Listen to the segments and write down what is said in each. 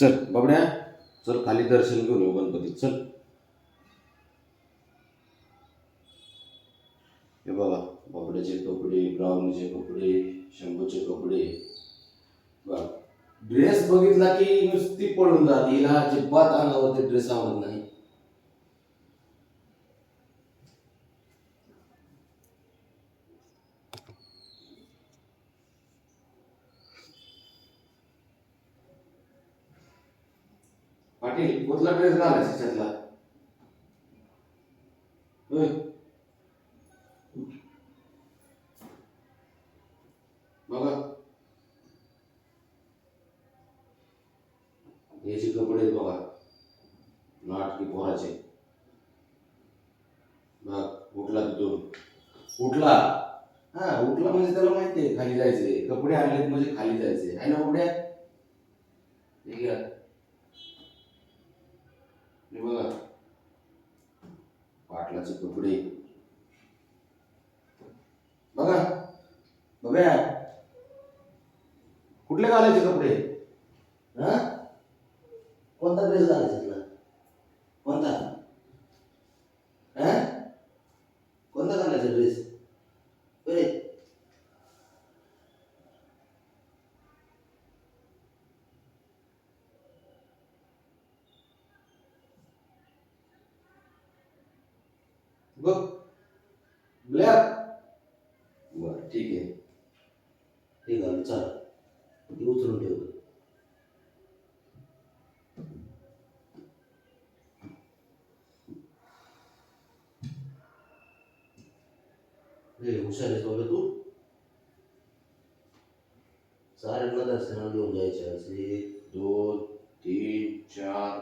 चल बाबड्या. चल खाली दर्शन घेऊन येऊ गणपतीत. चल. हे बघा बाबड्याचे कपडे ब्राऊनचे कपडे शंभूचे कपडे. ड्रेस बघितला की नुसती पळून जाते. हिला अजिबात अंगावरती ड्रेस आवडत नाही. पाटील कुठला ड्रेस घालायचा त्यातला बघा. याचे कपडे आहेत बघा. नाटकी पोराचे बघ उठला तिथून उठला. हा उठला म्हणजे त्याला माहिती आहे खाली जायचे कपडे आणलेत म्हणजे खाली जायचे आहे ना उड्या हे घ्या. हे बघा. पाटलाचे कपडे बघा. बघा. कुठले घालायचे कपडे? हा? कोणता ड्रेस घालायचा तुला? कोणता हा कोणता घालायचा ड्रेस बरे बघ. ब्लॅक. बर ठीक आहे. ठीक आहे चाल. मी उचलून ठेवतो. हे हुशार आहेस बाबा तू. साऱ्यांना दर्शनाला घेऊन जायचे आज एक दोन तीन चार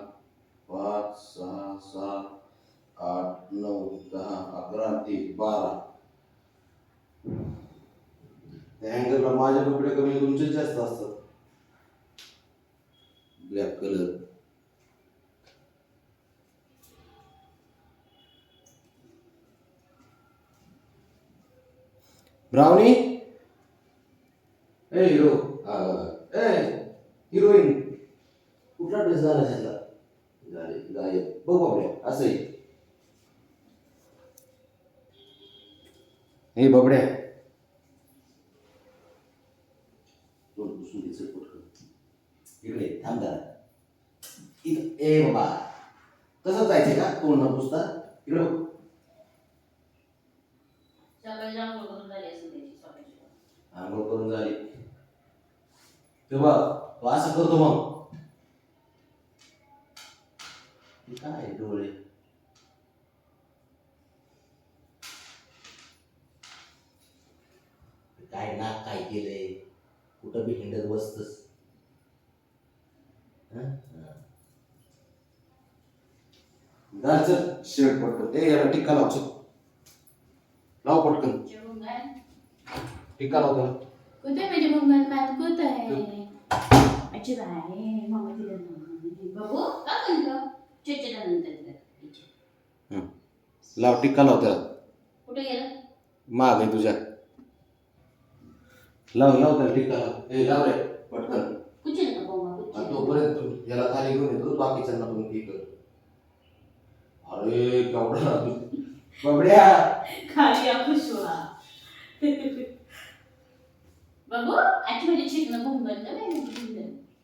पाच सहा सात आठ नऊ दहा अकरा ते बारा. त्या अँगलला माझे कपडे कमी तुमचे जास्त असतात. Black colour brownie? ए हिरो ए हिरोईन कुठला ड्रेस झाला त्याचा झाले गायब बघ बाबड्या असंही हे बाबड्या. इकडे थांब इथं ए बाबा. तसं जायचंय का? कोण न पुसता? इकडे बघ. करून झाली आंघोळ करून झाली. तेव्हा तो असं करतो मग. काय डोळे? काय नाक काय केलंय? कुठं बी हिंडत बसतस. शेड पटकन. ए याला टिक्का लाव चल लाव पटकन टिक्का लाव त्याला. कुठे म्हणजे मंगल काय कुठं आहे? अच्छी बाय तिला बघू? का नंतर लाव टिक्का लाव त्याला. कुठे गेलं? माग आहे तुझ्या. लाव लाव त्याला टिक्का. लाव ए लाव रे पटकन. बोमा आणि तोपर्यंत तू याला खाली घेऊन येतो बाकीच्यांना पण ठीक कर अरे केवढा बबड्या खाली चिकन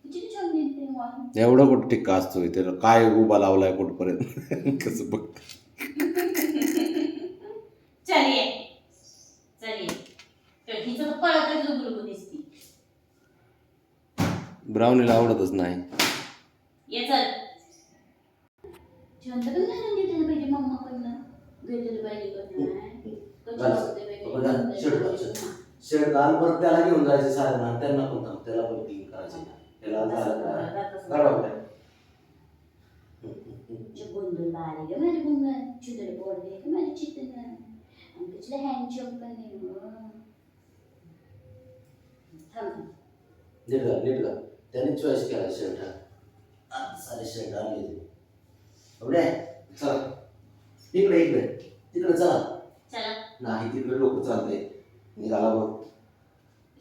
कुठे छान येते वाहन एवढा कुठं टिक्का असतोय त्याला काय उभा लावलाय कुठपर्यंत? कसं बघ. तर तर लुबलुबू दिसती. ब्राउनीला आवडतच नाही. ये चल. शांत पण घालून घेतलं पाहिजे घेतलं पाहिजे घाल. परत त्याला घेऊन जायचे साऱ्यांना त्यांना पण थांब. त्याला पण क्लीन करायचे त्याला झालं का? बाबड्या. गोंधळ बारी ग माझे गोंधळ चितळे पडले ग माझे चितळ आणि तिथले हँडशॉप पण नाही. नीट घाल नीट घाल. त्याने चॉईस केला शर्ट हा. सारे शर्ट आणले ते बबड्या चला. इकडे इकडे. तिकडे चला. चला. नाही तिकडे लोक चालते निघाला बघ.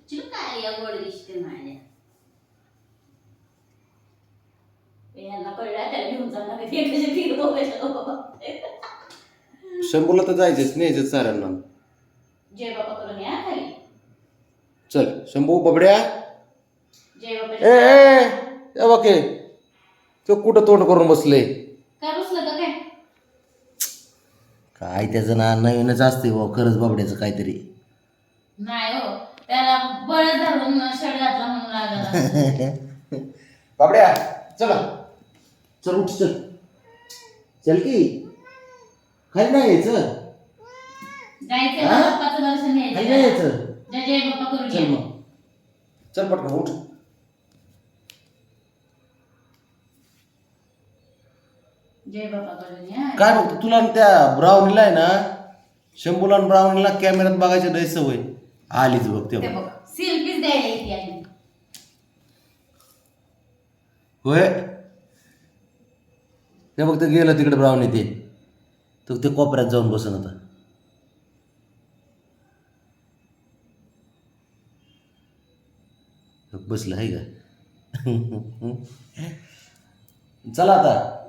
चिल काय या गोड दिसते माझ्या यांना कळलं त्याला घेऊन जाणार तीन. शंभूला तर जायचंच न्यायचं साऱ्यांना. जय बाबा चल शंभू बबड्या. जय ए ए ओके तो कुठं तोंड करून बसले? काय त्याचं ना नवीनच असते हो खरंच बाबड्याचं काहीतरी. नाही हो त्याला बळ धरून शर्ट घातला म्हणून लागला बाबड्या चला. चल उठ चल. चल की. खाली नाही यायचं? हा? बाप्पाचं दर्शन खाली नाही यायचं? जय जय बाप्पा करून चल मग. चल पटकन उठ. जय बाप्पा करून या काय बघतो तुला त्या ब्राउनीला आहे ना शंभूला आणि ब्राउनीला कॅमेऱ्यात बघायची लय सवय. आलीच बघ ते ते बघ बघ सेल्फीच द्यायला येते आधी होय? ते बघ ते गेलं तिकडे ब्राउनी ते. तर ते कोपऱ्यात जाऊन बसन आता. बसलं आहे का? चला आता.